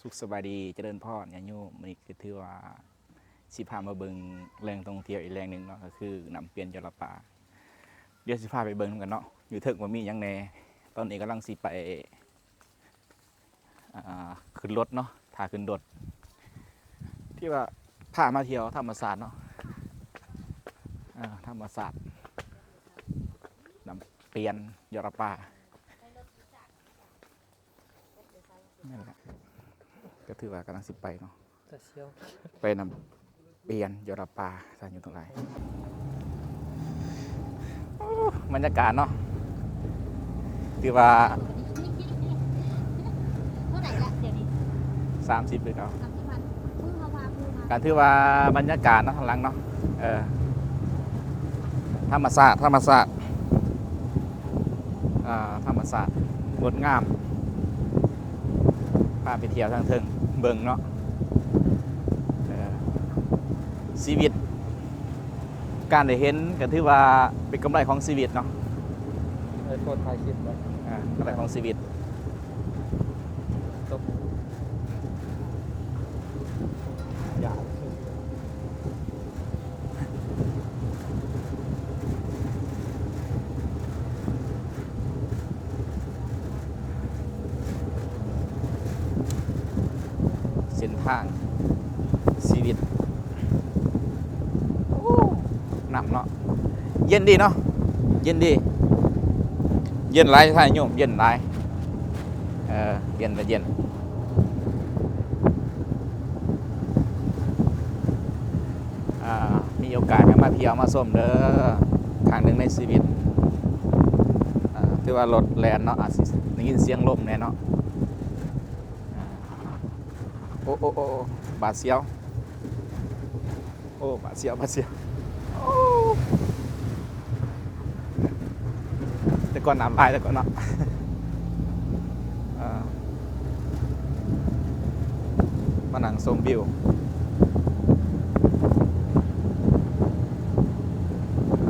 สุขสบายดีเจริญพรญาติโยมมันนี้คือถือว่าสิพามาเบิงแหล่งท่องเที่ยวอีกแหล่งหนึ่งเนาะก็คือนำเปลี่ยนยลปาเดี๋ยวสิพาไปเบิงกันเนาะอยู่เถิกว่ามียังแน่ตอนนี้กำลังสิไปขึ้นรถเนาะถ่าขึ้นรถที่ว่าพามาเที่ยวธรรมศาสตร์เนาะธรรมศาสตร์นำเปลี่ยนยลปานั่นแหละ ก็ถือว่ากำลังสิไปเนาะตะเชียวไปนำเปลี่ยนยอรปลาสานอยู่ตรงไหนโอ้บรรยากาศเนาะที่ว่าเท่าไหร่ละเดี๋ยวนี้30เลยเนาะสามสิบพันพึ่งเขาพาพึ่งมาการถือว่าบรรยากาศเนาะข้างหลังเนาะเออธรรมศาสตร์ธรรมศาสตร์อ่าธรรมศาสตร์งดงามพาไปเที่ยวทางเทิง เบิงเนาะเออชีวิต การได้เห็นก็ถือว่าเป็นกำไรของชีวิตเนาะไอโฟนถ่ายคลิปไว้อ่ากำไรของชีวิตตบยาว เส้นทางชีวิตโอ้หนำเนาะ เย็นดีเนาะเย็นดี เย็นไรท่านโยมเย็นไรเออเย็นก็เย็นมีโอกาสมาเที่ยวมาส้มเด้อทางหนึ่งในชีวิตอ่าถือว่ารถแลนเนาะอาจสิได้ยินเสียงลมแน่เนาะโอ้โอ้โอ้โอ้บาดเสียว โอ้บาดเสียวบาดเสียวโอ้แต่ ก่อนน้ำลายแต่ก่อนเนาะอ่ามานั่งชมวิว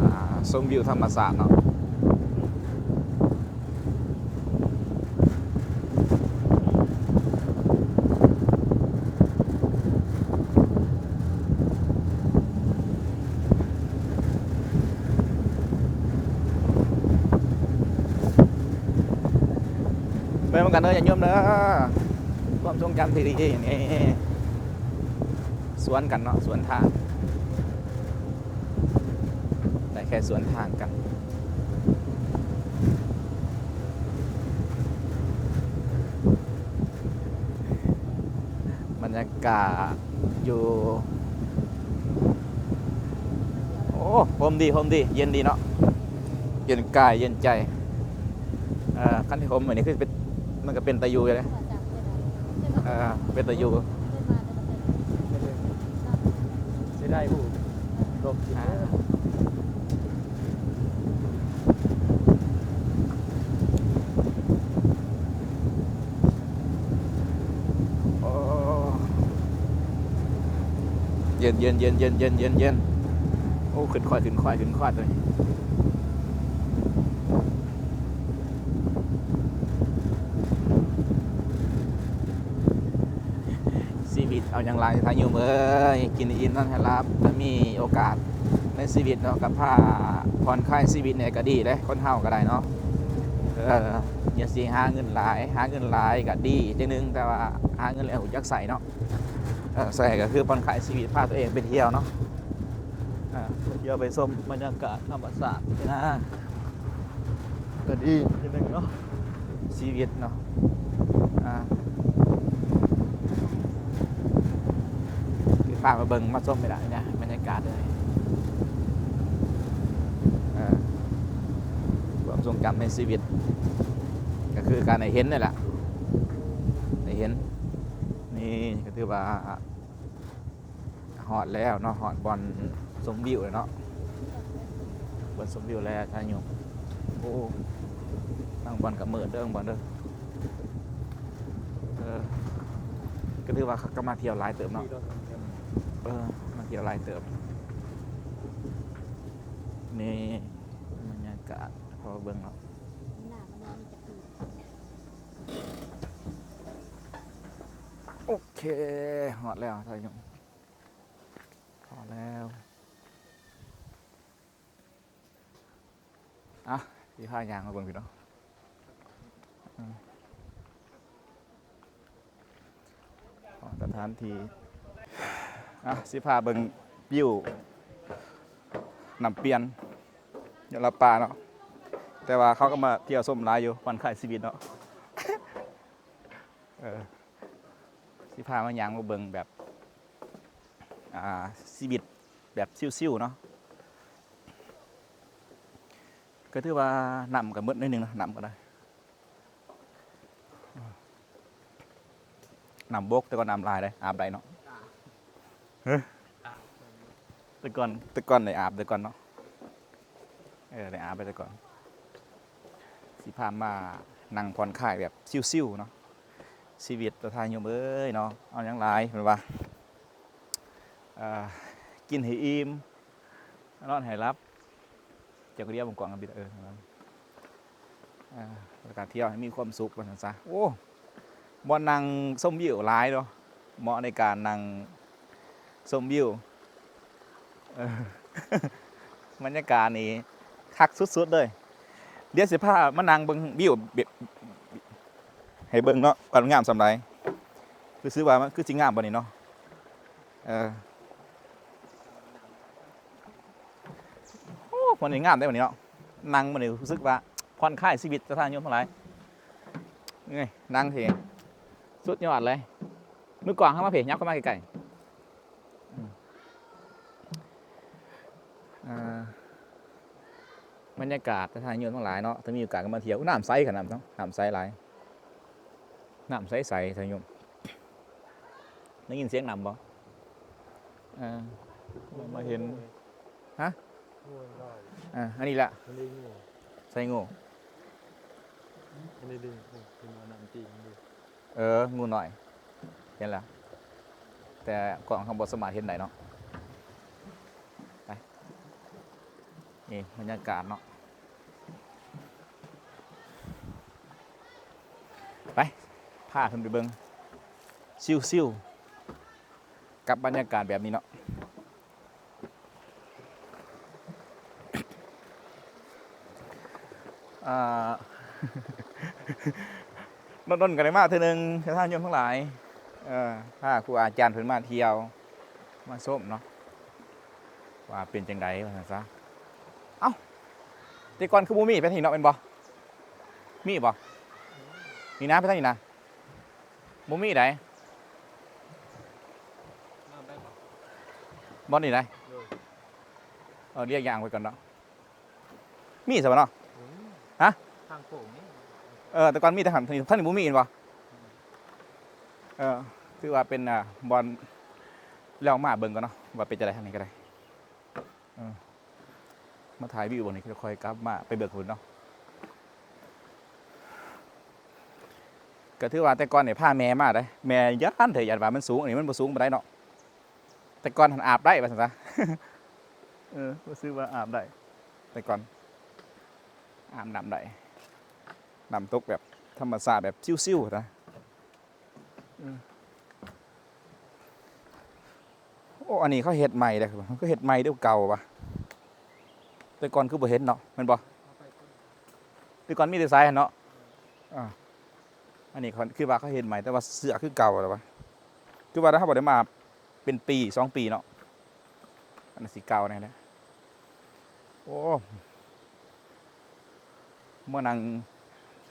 อ่าชมวิวธรรมศาสตร์เนาะ ไปเหมือนกันเด้ออย่าโยมเด้อความทรงจำที่ดีนี้สวนกันเนาะสวนทางแต่แค่สวนทางกันบรรยากาศอยู่โอ้โฮมดีโฮมดี เย็นดีเนาะเย็นกายเย็นใจอ่อขั้นที่ผมเหมือนนี้คือเป็น มันก็เป็นตะยูเลยเปิดจากเปิดอะไรเอ่อเป็นตะยูเปิดมาแต่ละเปิดเสียได้ผู้ลบกินอ่าเด้อโอ้เย็นเย็นเย็นเย็นเย็นเย็นเย็นโอ้ขึ้นค่อยขึ้นค่อยขึ้นค่อยเลยชี วิตเอาอย่างไรทางอยู่เมื่อยกินอินนั่นให้รับถ้ามีโอกาสในชีวิตเนาะกับผ้าผ่อนคลายชีวิตเนี่ยก็ดีเลยคนเฮาก็ได้เนาะเอออย่าสิหาเงินหลาย หาเงินหลายก็ดีจังนึงแต่ว่าหาเงินแล้วจักใส่เนาะเออใส่ก็คือผ่อนคลายชีวิตพาตัวเองไปเที่ยวเนาะเออไปเที่ยวไปชมบรรยากาศธรรมชาตินี่นะก็ดีจังนึงเนาะชีวิตเนาะอ่า คือพามาเบิ่งมาชมไม่ได้นะบรรยากาศเลยความทรงจำในชีวิต ก็คือการได้เห็นนี่แหละได้เห็น นี่ก็ถือว่าหอดแล้วเนาะหอดบอลสมวิวเลยเนาะบอลสมวิวแล้วท่านโยมโอ้ตั้งบอลกับมือเด้อบอลเด้อก็ถือว่าเขาก็มาเที่ยวหลายเติมเนาะ เต็มเออมาเที่ยวหลายเติมนี่บรรยากาศพอเบิ่งเนาะหน้ามันมีจะคือโอเคหอดแล้วท่านผู้ชมหอดแล้วอะที่ผ้ายางมาเบิ่งพี่เนาะอืมอ๋อสถานที่ อะสิพาเบิ่งวิวนำเปลี่ยนยางละปลาเนาะแต่ว่าเขาก็มาเที่ยวส้มลายอยู่วันขายชีวิตเนาะเออสิพามายางมาเบิงแบบอ่าชีวิตแบบซิ่วๆเนาะก็ถือว่านำกับมืดนิดนึงนะนำก็ได้นำบกแต่ก็นำลายได้อาบได้เนาะ เฮ้ยแต่ก่อนแต่ก่อนได้อาบแต่ก่อนเนาะเออได้อาบไปแต่ก่อนสิพามานั่งผ่อนคลายแบบซิ่วๆเนาะชีวิตประทานโยมเอ้ยเนาะเอาอย่างไรเห็นปะอ่ากินให้อิ่มนอนให้รับเจ้าก็เรียกผมกวางกันบิดเออนั่นอ่าแล้วการเที่ยวให้มีความสุขกันซะโอ้บอนนั่งส้มวิวหลายเนาะเหมาะในการนั่ง สมวิวบรรยากาศนี่คักสุดๆเลย เดี๋ยวสิพามานั่งเบิ่งวิวเบียให้เบิ่งเนาะความงามสำไรคือซื้อว่ามันคือสิงามบ่นี่เนาะเออโอ้มันงามได้บ่นี่เนาะนั่งมันนี่รู้สึกว่าผ่อนคลายชีวิตจะทานยมทั้งหลายนี่นั่งเถอะสุดยอดเลยมือกวางเข้ามาเพจยับเข้ามาใกลๆอืมอ่า บรรยากาศจะทานโยมทั้งหลายเนาะถ้ามีโอกาสก็มาเที่ยวน้ำใสขนาดนั้นเนาะน้ำใสหลายน้ำใสๆท่านโยมได้ยินเสียงน้ำบ่อ่ามาเห็นฮะอ่าอันนี้แหละใส่งูมันได้ดึงเป็นเอาน้ำจริงดูเอองูหน่อยเห็นแล้วแต่กล่องข้างบนสมาร์ทเห็นไหนเนาะไปนี่บรรยากาศเนาะ ไป พาเพิ่นไปเบิงซิ่วๆกับบรรยากาศแบบนี้เนาะอ่านนนกันเลยมาเท่านึงท่านโยมทั้งหลายถ้าครูอาจารย์เพิ่นมาเที่ยว มาส้มเนาะว่าเป็นจังไดว่าซะเอ้าแต่ก่อนคือบ่มีไปทางนี้เนาะเป็นบ่มีบ่นี่นะไปทางนี้นะ บ่มีไดน้ำได้ปะบ่นี่ไดเลยเออเรียกยางไว้ก่อนเนาะมีซะบ่เนาะอืมฮะทางโค้งนี่เออแต่ก่อนมีแต่หันทางนี้ทางนี้บ่มีเห็นบ่เออคือว่าเป็นอ่าบอลแล้วมาเบิ่งก่อนเนาะว่าเป็นจังไดทางนี้ก็ได้เออมาถ่ายวิวบนนี้ก็ค่อยกลับมาไปเบิกหุ่นเนาะ ก็ถือว่าแต่ก่อนเนี่ยพาแม่มาได้แม่ยันเถอะยันว่ามันสูงอันนี้มันบ่สูงบ่ได้เนาะแต่ก่อนหันอาบได้ว่าซั่นซะเออบ่ซื้อว่าอาบได้แต่ก่อนอาบน้ำได้น้ำตกแบบธรรมชาติแบบซิ่วๆนะโอ้อันนี้เขาเห็ดใหม่เลยครับเขาเห็ดใหม่เดียวเก่าปะแต่ก่อนคือบ่เห็นเนาะมันบ่แต่ก่อนมีแต่ทรายเนาะอ่า อันนี้คือว่าเขาเห็ดใหม่แต่ว่าเสือคือเก่าแล้วปะคือว่าถ้าบ่ได้มาเป็นปีสองปีเนาะอันนั้สีเก่าแน่เลยโอ้เมื่อนัง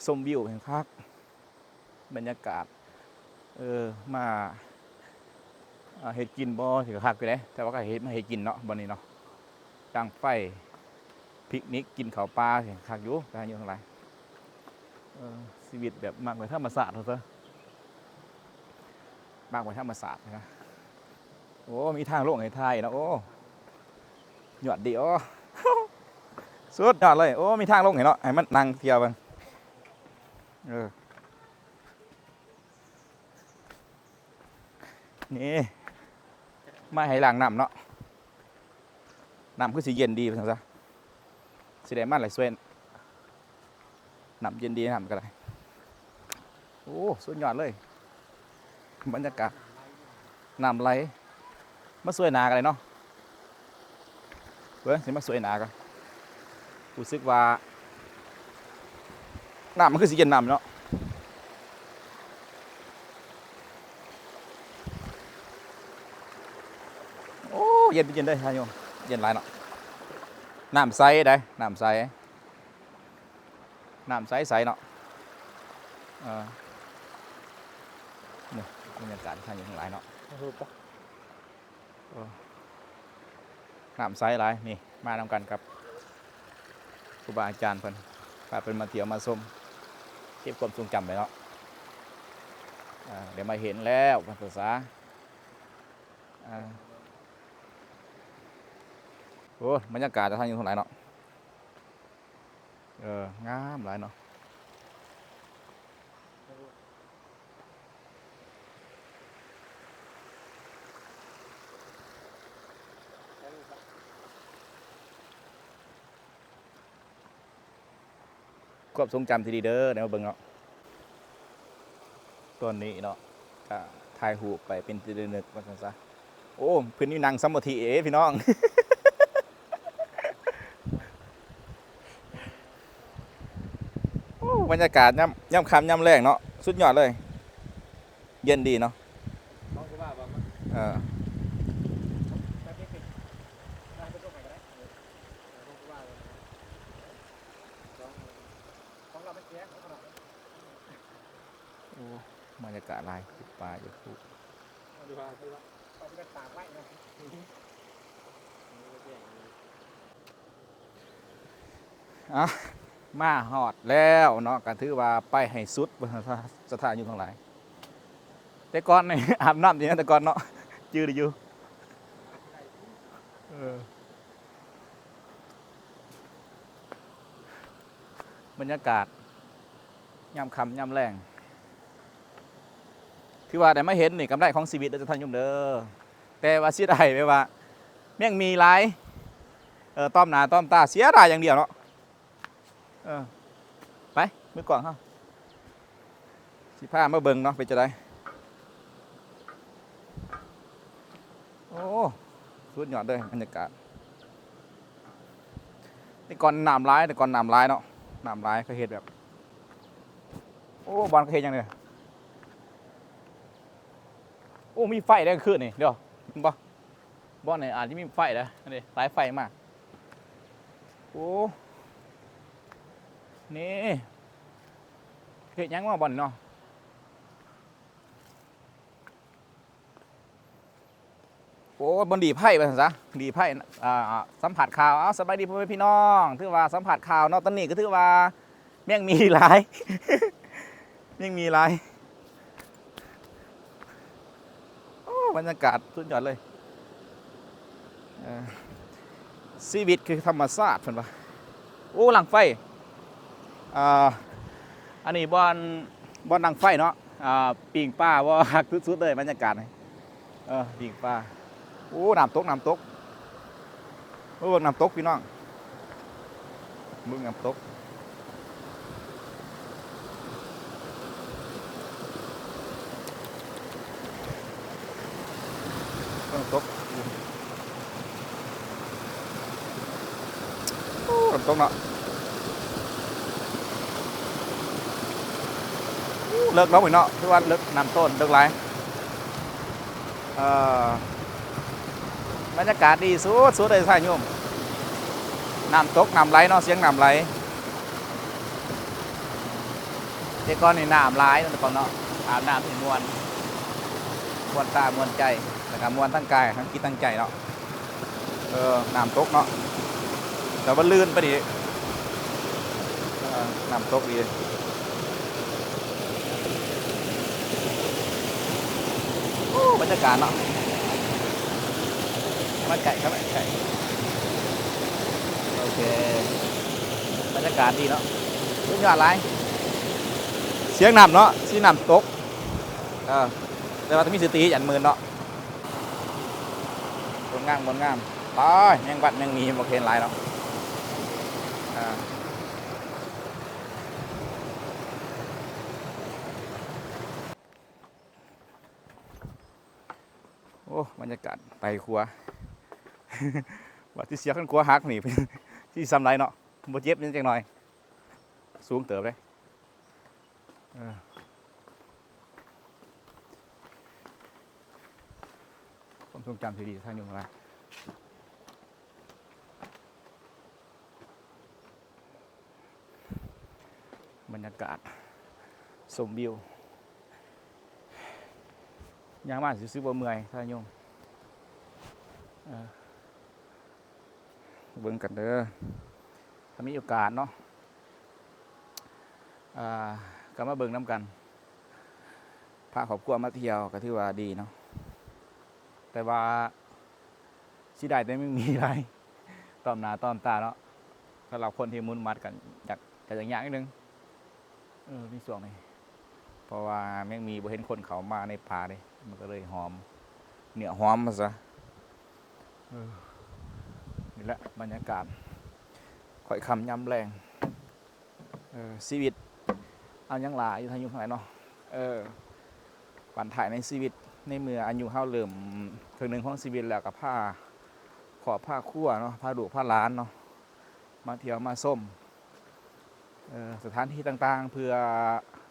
ชมวิวแห่งพักบรรยากาศ เออมาเห็ดกินบ่ถือคักไปเลยแต่ว่าก็เห็ดมาเห็ดกินเนาะบนนี้เนาะจังไฟปิกนิกกินข้าวปลาเห็นคักอยู่การอยู่ทั้งหลาย ชีวิตแบบมากกว่าธรรมศาสตร์เถอะเถอะมากกว่าธรรมศาสตร์นะโอ้ มีทางลงให้ไทยนะโอ้หยอดดีโอ้สุดยอดเลย โอ้ มีทางลงให้เนาะให้มันนั่งเที่ยวกันเออนี่มาให้ล้างน้ำเนาะน้ำคือสีเย็นดีไปซะสีแดงมันไหลสเวน น้ำเย็นดีน้ำก็ได้ โอ้สุดยอดเลย บรรยากาศน้ำไหลมาสวยหนากันเลยเนาะเว้ยสิมาสวยหนากันรู้สึกว่าน้ำมันคือสีเย็นน้ำเนาะโอ้เย็นเย็นได้ทายโยมเย็นหลายเนาะน้ำใสได้น้ำใส น้ำใสใสเนาะเออนี่บรรยากาศทางอยู่ข้างหลายเนาะรูปปะน้ำใสหลายนี่มานำกันครับครูบาอาจารย์เพิ่นพาเป็นมาเที่ยวมาชมเก็บความทรงจำไปเนาะอ่าเดี๋ยวมาเห็นแล้วภาษาอ่าโอ้ยบรรยากาศจะทางอยู่ตรงไหนเนาะ เอองามหลายเนาะความทรงจำที่ดีเด้อเดี๋ยเบิ่งเนาะตัวนี้เนาะก็ถ่ายหูไปเป็นที่ระลึกว่าซั่นซะโอ้เพื้นนี่นางสมบทีเอพี่น้อง โอ้ บรรยากาศย่ำย่ำคำย่ำแรงเนาะสุดยอดเลย เย็นดีเนาะอ่าามันเออแป๊บรงไหนก็ได้เออน้องคือว่าว่าน้องของเราไม่แย่ของเราโอ้บรรยากาศลายปลาอยู่คู่ดูว่าดูว่าไปที่ตากไว้นะนี่ก็แย่งเลยอะมาหอด แล้วเนาะก็ถือว่าไปให้สุดสถานอยู่ทั้งหลาย แต่ก่อนนี่อาบน้ำอย่างนั้แต่ก่อนเนาะจืดอยู่บรรยากาศย่ำคำย่ำแรงคือว่าได้มาเห็นนี่กำไรของชีวิตเด้อท่านโยมเด้อแต่ว่าเสียดายไปว่าแม่งมีหลายเออต้อมหนาต้อมตาเสียดายอย่างเดียวเนาะเออ มือกล่องเขาสิผ้ามาเบิ่งเนาะไปจะได้โอ้สุดยอดเลยบรรยากาศแต่ก่อนน้ำร้ายแต่ก่อนน้ำร้ายเนาะน้ำร้ายเขาเห็ดแบบ โอ้บอลเขาเห็ดยังไงโอ้มีไฟได้ขึ้นนี่เดี๋ยวเห็นปะบอลเนี่ยอาจจะมีไฟนะนี่สายไฟมากโอ้นี่ เฮ็ดหยังว่าบ่อนเนาะโอ้บนดีไพ่ไปซะดีไพ่อ่าสัมผัสข่าวเอาสบายดีพ่อแม่พี่น้องถือว่าสัมผัสข่าวเนาะตอนนี้ก็ถือว่าแม่งมีหลายแม่งมีหลายโอ้บรรยากาศสุดยอดเลยชีวิตคือธรรมชาติเพิ่นว่าโอ้หลังไฟอ่า อันนี้บอนบอนดังไฟเนาะอ่าปิงป้าว่าฮักสุดๆเลยบรรยากาศนี่เออปิงป้าโอ้น้ำตกน้ำตกโอ้เบิ่งน้ำตกพี่น้องมึงน้ำตกเบิ่งน้ำตกโอ้น้ำตกเนาะ เลิกน้องอีกเนาะที่ว่าเลิกนำต้นเลิกไรบรรยากาศดีสุดสุดเลยท่านโยมน้ำตกน้ำไหลเนาะเสียงน้ำไหลเด็กก้อนนี่น้ำไหลนาะแต่ก่อนเนาะอาบน้ำถึงมวนมวนตามวนใจแล้วก็มวนทั้งกายทั้งคิดทั้งใจเนาะเออน้ำตกเนาะแต่ว่าลื่นไปดิเออน้ำตกดี โอ้บรรยากาศเนาะมาไก่ครับไก่โอเคบรรยากาศดีเนาะสุดยอดไรเรรยากาศไปครัวว่าที่เสียขันครัวหักนี่ที่ซ้ำไรเนาะบ่เจ็บนิดจังหน่อย สูงเติบเลยเออความทรงจำที่ดีท่านอยู่ข้าบรรยากาศสมวิวยางมากซื้อบ่เมื่อยท่านโยม เบิ่งกันเด้อถ้ามีโอกาสเนาะอ่าก็มาเบิ่งน้ำกันพาครอบครัวมาเที่ยวก็ถือว่าดีเนาะแต่ว่าสิได้แต่ไม่มีอะไรตอมหน้าตอมตาเนาะสำหรับคนที่มุนมัดกันอยากแต่อย่างอย่างนิดนึงเออมีส่วงนี่เพราะว่าแม่งมีบ่เห็นคนเขามาในป่าเลยมันก็เลยหอมเนื้อหอมมาซะ นี่แหละบรรยากาศค่อยคำย้ำแรงเออชีวิตเอายังหลายอยู่ทางอยู่ข้าไหนเนาะเออปันถ่ายในชีวิตในเมื่ออายุเฮาเริ่มถึงหนึ่งของชีวิตแล้วกับผ้าขอบผ้าคั่วเนาะผ้าดูผ้าล้านเนาะมาเที่ยวมาส้มสถานที่ต่างๆ เพื่อ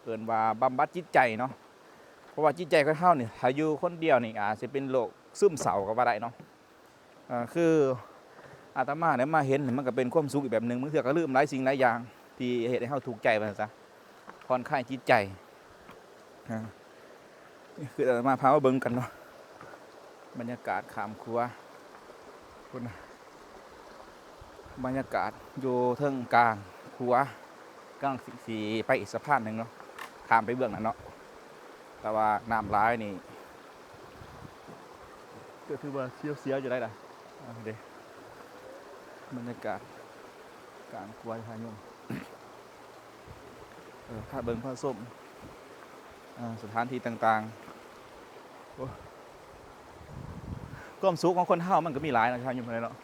เอินว่าบำบัดจิตใจเนาะเพราะว่าจิตใจของเฮาเนี่ยถ้าอยู่คนเดียวนี่อาจจะเป็นโรคซึมเศร้าก็ว่าได้เนาะ คืออาตมาเนี่ยมาเห็นมันก็เป็นความสุขอีกแบบหนึ่งมันเถื่อก็ลืมหลายสิ่งหลายอย่าง ที่เหตุให้เฮาถูกใจไปซะผ่อนคลายจิตใจคืออาตมาพามาเบิ่งกันเนาะบรรยากาศขามครัวคุณบรรยากาศอยู่เทิงกลางครัวกลางสีสีไปอีกสะพานหนึ่งเนาะขามไปเบื้องนั้นเนาะแต่ว่าน้ำร้ายนี่ก็ถือว่าเสียวเสียวๆอยู่ได้ล่ะ เดี๋ยวบรรยากาศกางครัวทายมเออผ้าเบิงผ้าส้มสถานที่ต่างๆโอ้มสุขของคนเฮามันก็มีหลายนะครับอยู่ภายในเนาะ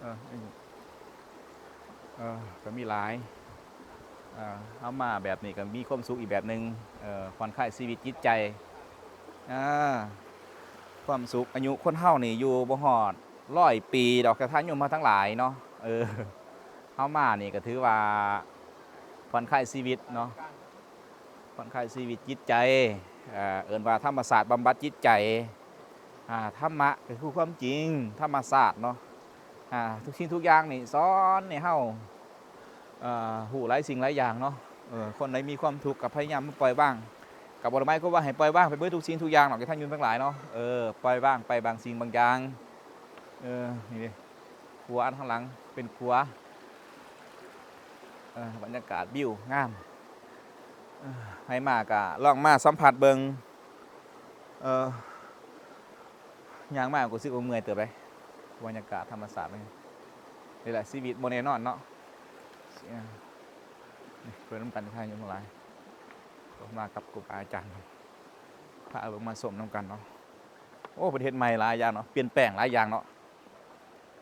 เออเออก็มีหลายอ่าเฮามาแบบนี้ก็มีความสุขอีกแบบหนึ่งเอ่อผ่อนคลายชีวิตจิตใจอ่า ความสุขอายุคนเฮานี่อยู่บ่ฮอดร้อยปี ดอกกระทานอยู่มาทั้งหลายเนาะเออเฮามานี่ก็ถือว่าผ่อนคลายชีวิตเนาะผ่อนคลายชีวิตจิตใจเอ่อเอินว่าธรรมศาสตร์บำบัดจิตใจอ่าธรรมะก็คือความจริงธรรมศาสตร์เนาะอ่าทุกสิ่งทุกอย่างนี่สอนในเฮาอ่อหูหลายสิ่งหลายอย่างเนาะเออคนใดมีความทุกข์กับพยายามมาปล่อยบ้าง กับบทไม้ก็ว่าให้ปล่อยบ้างไปเบิดทุกสิ่งทุกอย่างหรอกท่านยุนทั้งหลายเนาะเออปล่อยบ้างไปบางสิ่งบางอย่างเออนี่ดิครัวอันข้างหลังเป็นครัวบรรยากาศวิวงามให้มากะลองมาสัมผัสเบิงเออย่างมากกูซึกว่าเมื่อยเติบไปบรรยากาศธรรมศาสตร์นี่นี่แหละชีวิตโมเนนอนเนาะเพื่อนน้ำกันท่านยู่ทั้งหลาย มากับครูบาอาจารย์พาเบิงมาสมน้ำกันเนาะโอ้ประเทศใหม่หลายอย่างเนาะเปลี่ยนแปลงหลายอย่างเนาะ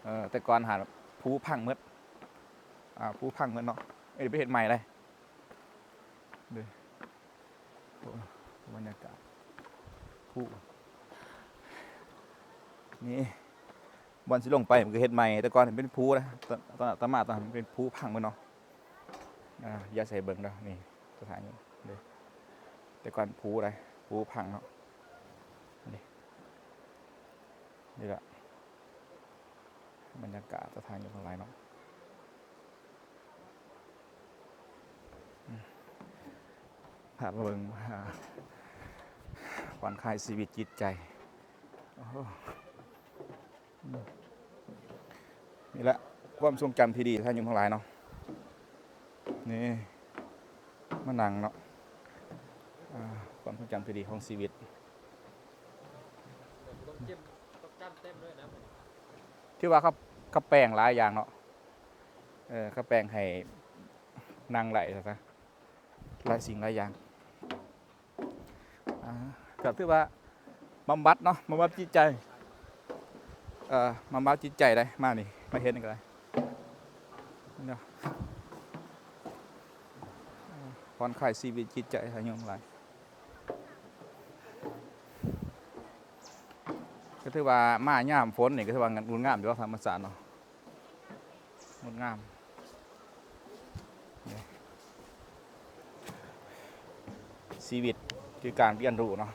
เออแต่ก่อนหาภูพังหมืดอ่าผู้พังกันเนาะเอ้ยเดี๋ยวไปเห็นใหม่เลยดูโอ้บรรยากาศผู้นี่บอลสิลงไปมันก็เห็ดใหม่แต่ก่อนเห็นเป็นผู้นะตอนตอนตมาตอนนั้นเป็นผู้พังเมันเนาะอ่าอย่าใส่เบิ่งเนาะนี่สถานี้ แต่ก่อนผูอะไรผูพังเนาะนี่นี่แหละบรรยากาศสถานีของไรเนาะพามาเบิ่งหาผ่อนคลายชีวิตจิตใจนี่แหละความทรงจำที่ดีท่านยุ่ทั้งหลายเนาะนี่มานังเนาะ ความทรงจำที่ดีของชีวิตต้องเจ็มต้องกั้นเต็มด้วยนะที่ว่าเขาเขาแปลงหลายอย่างเนาะเออเขาแปลงให้นางไหลซะหลายสิ่งหลายอย่างอ่าก็ถือว่าบำบัดเนาะบำบัดจิตใจเอ่อบำบัดจิตใจได้มานี่มาเห็นกันเลยเนาะผ่อนคลายชีวิตจิตใจให้ยงหลาย ก็ถือว่ามาย่ามฝนนี่ก็ถือว่างดงามอยู่ว่าธรรมศาสตร์เนาะงดงามชีวิตคือการเรียนรู้เนาะ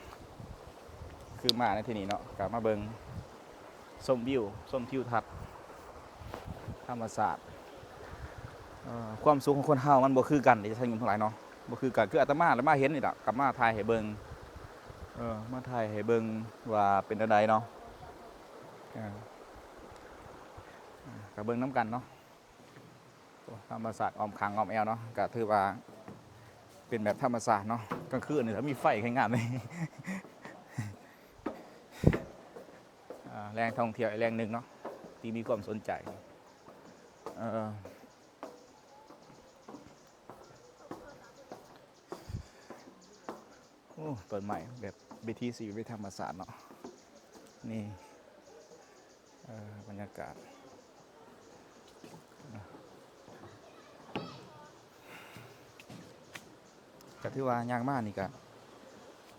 คือมาในที่นี้เนาะกลับมาเบิงชมวิวชมทิวทัศน์ธรรมศาสตร์ความสุขของคนเฮามันบ่คือกันเดี๋ยวจะใช้เงินเท่าไหร่เนาะบ่คือกันคืออาตมาแล้วมาเห็นนี่แหละกลับมาถ่ายให้เบิงเออมาถ่ายให้เบิงว่าเป็นจังไดเนาะ กับเบิ้งน้ำกันเนาะธรรมศาสตร์ออมขังออมแอลเนาะก็ถือว่าเป็นแบบธรรมศาสตร์เนาะกลางคืนนี่ถ้ามีไฟแข่งงานเลยแรงท่องเที่ยวแรงหนึ่งเนาะที่มีความสนใจเออโอ้ต้นใหม่แบบบีทีสีวิธรรมศาสตร์เนาะนี่ บรรยากาศก็ถือว่ายางมากนี่ก็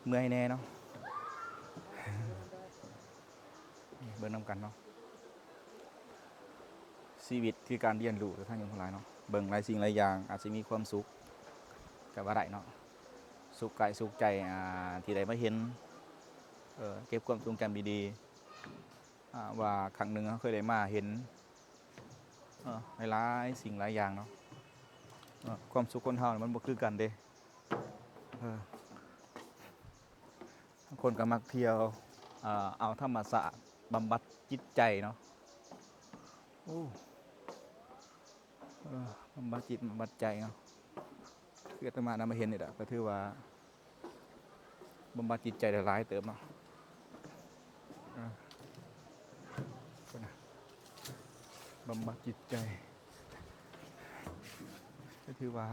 เมื่อยแน่เนาะเบิ่งนำกันเนาะชีวิตคือการเรียนรู้ท่านยมทั้งหลายเนาะเบิ่งหลายสิ่งหลายอย่าง อาจจะมีความสุขกับว่าได้เนาะสุขกายสุขใจที่ได้มาเห็นเก็บความทรงจำดีๆ ว่าครั้งหนึ่งเขาเคยได้มาเห็นหลายสิ่งหลายอย่างเนาะความสุขคนเฮามันบ่คือกันเด้คนก็มักเที่ยวเอาธรรมศาสตร์บำบัดจิตใจเนาะโอ้บำบัดจิตบำบัดใจเนาะคืออาตมานำมาเห็นนี่แหละก็ถือว่าบำบัดจิตใจหลายเติมเนาะ บำบัดจิตใจก็คือว่า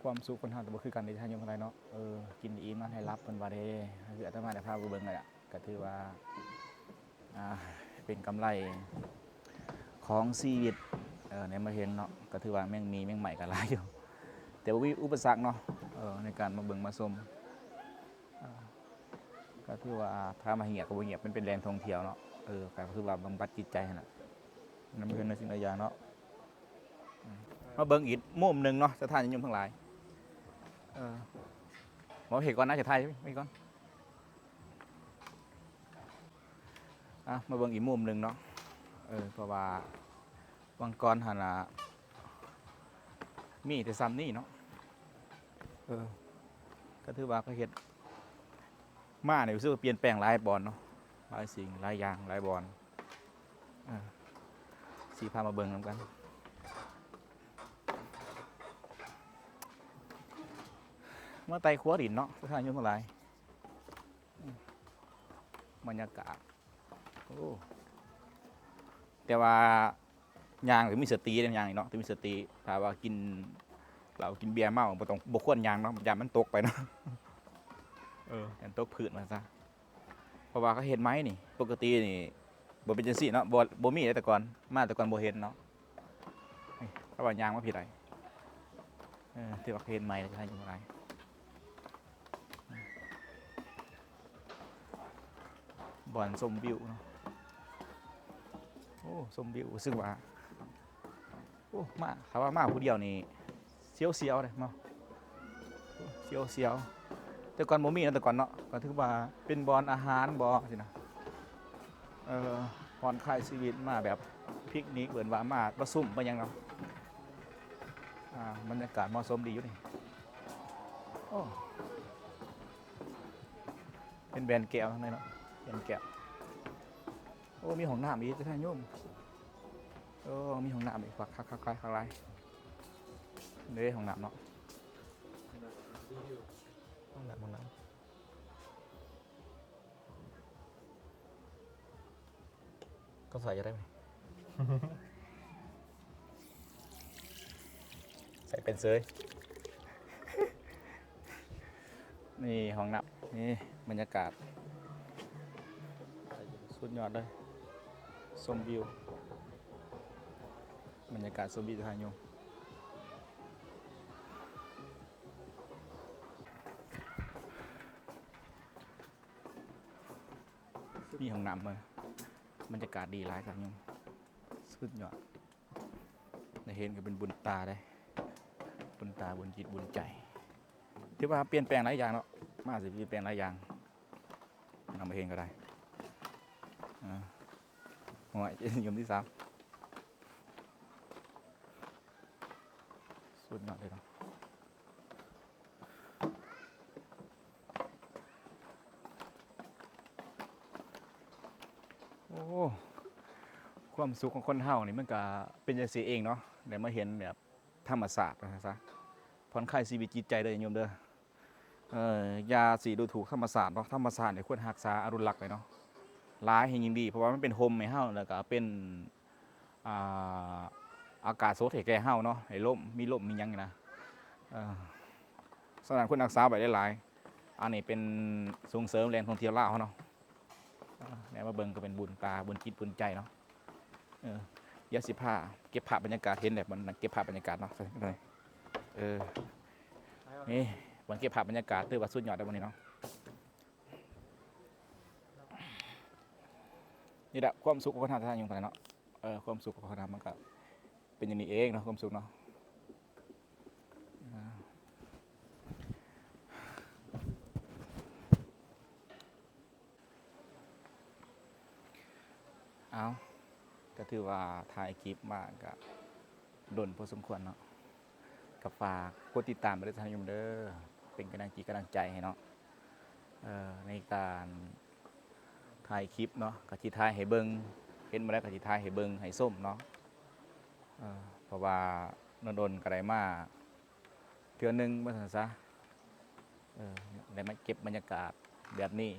ความสุขคนเฮาแต่บ่คือกันในทางยมอะไรเนาะเออกินอิ่มนอนให้รับเพิ่นวาเดคืออาตมาได้พาไปเบิงเลยอะก็ถือว่าอ่าเป็นกำไรของชีวิตเออในมาเห็นเนาะก็ถือว่าแม่งมีแม่งใหม่ก็หลายอยู่แต่ว่ามีอุปสรรคเนาะเออในการมาเบิงมาชมก็ถือว่าถ้ามาเหียบก็บ่เหียบมันเป็นแหล่งท่องเที่ยวเนาะ เออก็คือว่าบำบัดจิตใจน่ะนั่นเป็นในสิ่งหลายอย่างเนาะมาเบิ่งอีกมุมหนึ่งเนาะสถานนิยมทั้งหลายเออหมอเห็นก่อนนะจะถ่ายไม่ก่อนอะมาเบิ่งอีกมุมหนึ่งเนาะเออเพราะว่าวังกรหันน่ะมีแต่ซ้ำนี่เนาะเออก็ถือว่าก็เฮ็ดมาเนี่ยรู้สึกว่าเปลี่ยนแปลงหลายบอลเนาะ หลายสิ่งหลายอย่างหลายบอลอ่าสีพามาเบิ่งนำกันเมื่อไต่ขัวดินเนาะสถานอยุ่งเท่าไหร่อืมบรรยากาศโอ้แต่ว่ายางถึงมีสติเด้ยางนี่เนาะถึงมีสติถ้าว่ากินเรากินเบียร์เมาบ่ต้องบ่ควรยางเนาะยางมันตกไปเนาะเออยันตกพื้นมาซะเพ ราะว่าเขาเห็นไหมนี่ ปกตินี่บ่เป็นจังซี่เนาะบ่บ่มีแต่ก่อนมาแต่ก่อนบ่เห็นเนาะเฮ้ยเขาว่ายางมาผิดไรเออที่ว่าเขาเห็นไหมแล้วจะให้ยังไงบ่อนชมวิวเนาะโอ้ชมวิวซึ่งว่าโอ้มาเขาว่ามาผู้เดียวนี่เสียวเสียวเลยมาเสียวเสียว แต่ก่อนบ่มีนะแต่ก่อนเนาะก็ถือว่าเป็นบอลอาหารบ่สินะเอ่อผ่อนคลายชีวิตมาแบบปิกนิกเบินว่ามาประซุ่มไปยังเนาะอ่าบรรยากาศเหมาะสมดีอยู่นี่โอ้เป็นแบรนด์แก้วทั้งนั้นเนาะแบรนด์แก้วโอ้มีห้องน้ำอีกจะท่านโยมโอ้มีห้องน้ำอีกคักคักคักคักคักไรเด้ห้องน้ำเนาะ ห้องน้ำห้องน้ำก็ใส่จะได้ไหม ใส่เป็นเซยนี่ห้องน้ำนี่บรรยากาศ สุดยอดเลยชมวิว บรรยากาศชมวิวทางย งมีห้องน้ำมาบรรยากาศดีหลายครับยมสุดยอดนเห็นก็เป็นบุญตาได้บุญตาบุญจิตบุญใจที่ว่าเปลี่ยนแปลงหลายอย่างเนาะมาสิเปลี่ยนแปลงหลายอย่างนำมาเห็นก็ได้อ่าหัวยยมที่สามสุดยอดเลยเนาะ โอ้ ความสุขของคนเฮานี่มันก็เป็นจังซี่เองเนาะได้มาเห็นแบบธรรมศาสตร์นะซะผ่อนคลายชีวิตจิตใจเด้อโยมเด้อเอ่อยาสิดูถูกธรรมศาสตร์เนาะธรรมศาสตร์เนี่ยควรรักษาอนุรักษ์ไว้เนาะหลายแห่งยิ่งดี เพราะว่ามันเป็นโฮมให้เฮาแล้วก็เป็นอ่าอากาศสดให้แก่เฮาเนาะให้ลมมีลมมีหยังนี่นะเอ่อสถานควรรักษาไว้ได้หลายอันนี้เป็นส่งเสริมแหล่งท่องเที่ยวลาวเฮาเนาะอ่าแนวมาเบิ่งก็เป็นบุญตาบุญจิตบุญใจเนาะ ยาสิผ้าเก็บภาพบรรยากาศเห็นแบบมันเก็บภาพบรรยากาศเนาะใส่หน่อยเออนี่วันเก็บภาพบรรยากาศตื้อว่าสุดยอดได้วันนี้เนาะนี่แหละความสุขของคนทำทางยุงไทยเนาะเออความสุขของคนทำมันก็เป็นอย่างนี้เองเนาะความสุขเนาะอ่าเอา ก็ถือว่าถ่ายคลิปมากับดนพอสมควรเนาะกับฝากกดติดตามไปด้วยท่านผู้ชมเด้อเป็นกำลังจิตกำลังใจให้เนาะในการถ่ายคลิปเนาะกะทิถ่ายให้เบิงเห็นมาแล้วกะทิถ่ายให้เบิงให้ส้มเนาะเพราะว่านนดนกระไดมาเทือหนึงเมื่อสันซะได้มาเก็บบรรยากาศแบบนี้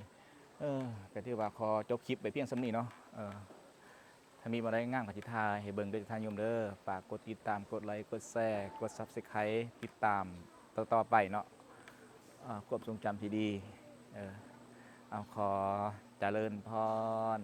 เออก็ถือว่าขอจบคลิปไปเพียงสำนีเนาะ ถ้ามีมาได้ง่างกับทิทายให้เบิ่งด้วยทานโยมเด้อฝากกดติดตามกดไลค์กดแชร์กดซับสไครต์ติดตามต่อไปเนาะควบทรงจำที่ดี เออเอาขอเจริญพร